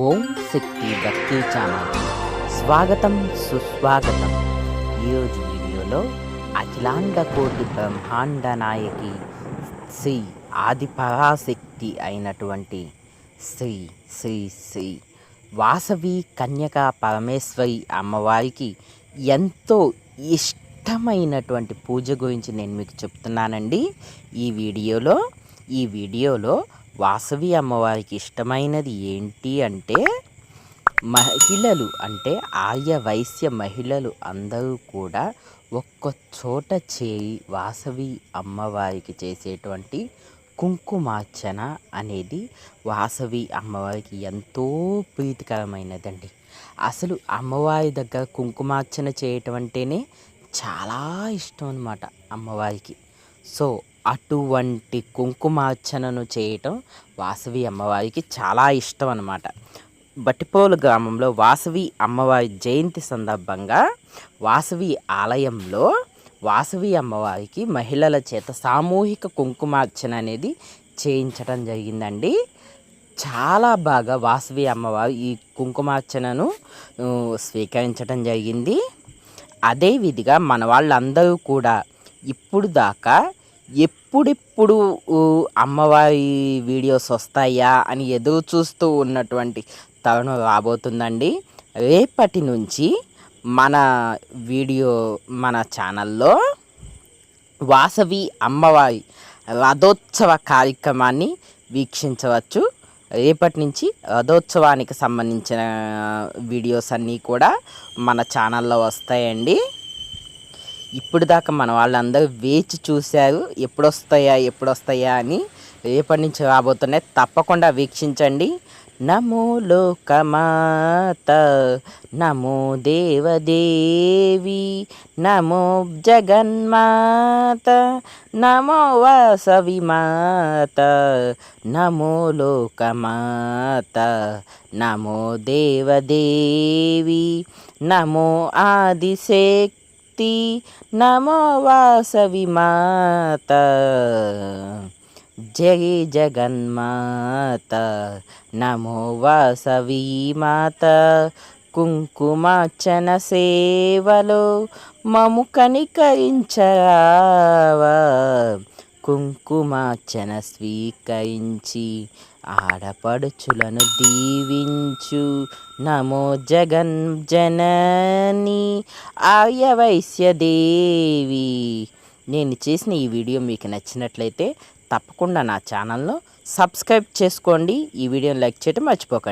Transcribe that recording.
ఓం శక్తి భక్తి ఛానల్. స్వాగతం సుస్వాగతం. ఈరోజు వీడియోలో అఖిలాండ కోటి బ్రహ్మాండ నాయకి శ్రీ ఆది పరాశక్తి అయినటువంటి శ్రీ శ్రీ శ్రీ వాసవి కన్యకా పరమేశ్వరి అమ్మవారికి ఎంతో ఇష్టమైనటువంటి పూజ గురించి నేను మీకు చెప్తున్నానండి. ఈ వీడియోలో ఈ వీడియోలో వాసవి అమ్మవారికి ఇష్టమైనది ఏంటి అంటే మహిళలు అంటే ఆర్య వైశ్య మహిళలు అందరూ కూడా ఒక్క చోట చేరి వాసవి అమ్మవారికి చేసేటువంటి కుంకుమార్చన అనేది వాసవి అమ్మవారికి ఎంతో ప్రీతికరమైనదండి. అసలు అమ్మవారి దగ్గర కుంకుమార్చన చేయటం అంటేనే చాలా ఇష్టం అన్నమాట అమ్మవారికి. సో అటువంటి కుంకుమార్చనను చేయటం వాసవి అమ్మవారికి చాలా ఇష్టం అన్నమాట బట్టిపోలు గ్రామంలో వాసవి అమ్మవారి జయంతి సందర్భంగా వాసవి ఆలయంలో వాసవి అమ్మవారికి మహిళల చేత సామూహిక కుంకుమార్చన అనేది చేయించడం జరిగిందండి. చాలా బాగా వాసవి అమ్మవారు ఈ కుంకుమార్చనను స్వీకరించడం జరిగింది. అదేవిధిగా మన వాళ్ళందరూ కూడా ఇప్పుడు దాకా ఎప్పుడెప్పుడు అమ్మవారి వీడియోస్ వస్తాయా అని ఎదురు చూస్తూ ఉన్నటువంటి తరుణం రాబోతుందండి. రేపటి నుంచి మన వీడియో మన ఛానల్లో వాసవి అమ్మవారి రథోత్సవ కార్యక్రమాన్ని వీక్షించవచ్చు. రేపటి నుంచి రథోత్సవానికి సంబంధించిన వీడియోస్ అన్నీ కూడా మన ఛానల్లో వస్తాయండి. ఇప్పుడు దాకా మన వాళ్ళందరూ వేచి చూశారు ఎప్పుడు వస్తాయా ఎప్పుడు వస్తాయా అని రేపటి నుంచి రాబోతున్నాయి. తప్పకుండా వీక్షించండి. నమో లోకమాత నమో దేవదేవి నమో జగన్మాత నమో వాసవి మాత నమో లోకమాత నమో దేవదేవి నమో ఆదిశేఖ శక్తి. నమో వాసవి మాత. జయ జగన్మాత. నమో వాసవి మాత. కుంకుమార్చన సేవలో మము కనికరించరావా. కుంకుమార్చన స్వీకరించి ఆడపడుచులను దీవించు. నమో జగన్ జనని ఆర్యవైశ్యదేవి నేను చేసిన ఈ వీడియో మీకు నచ్చినట్లయితే తప్పకుండా నా ఛానల్ను సబ్స్క్రైబ్ చేసుకోండి. ఈ వీడియోని లైక్ చేయటం మర్చిపోకండి.